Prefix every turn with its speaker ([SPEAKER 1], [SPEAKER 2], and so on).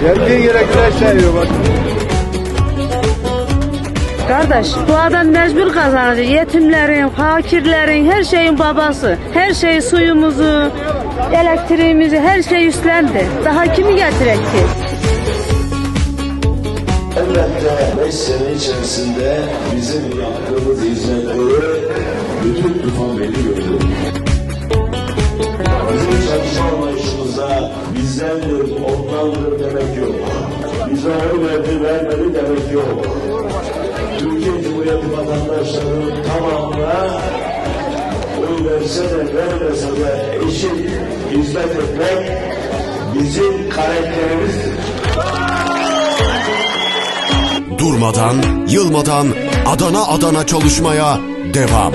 [SPEAKER 1] Geldiği yere güneş sayıyor bak.
[SPEAKER 2] Kardeş bu adam mecbur kazanacak. Yetimlerin, fakirlerin, her şeyin babası. Her şey suyumuzu, elektriğimizi, her şey üstlendi. Daha kimi getirek ki?
[SPEAKER 3] Elbette 5 sene içerisinde bizim yaptığımız hizmetleri bütün tufan belli gördü. Bizdendir, ondandır demek yok. Bize oy verdi, vermedi demek yok. Türkiye Cumhuriyeti vatandaşlarının tamamına oy verse de vermese de eşit hizmet etmek bizim karakterimizdir.
[SPEAKER 4] Durmadan, yılmadan Adana Adana çalışmaya devam.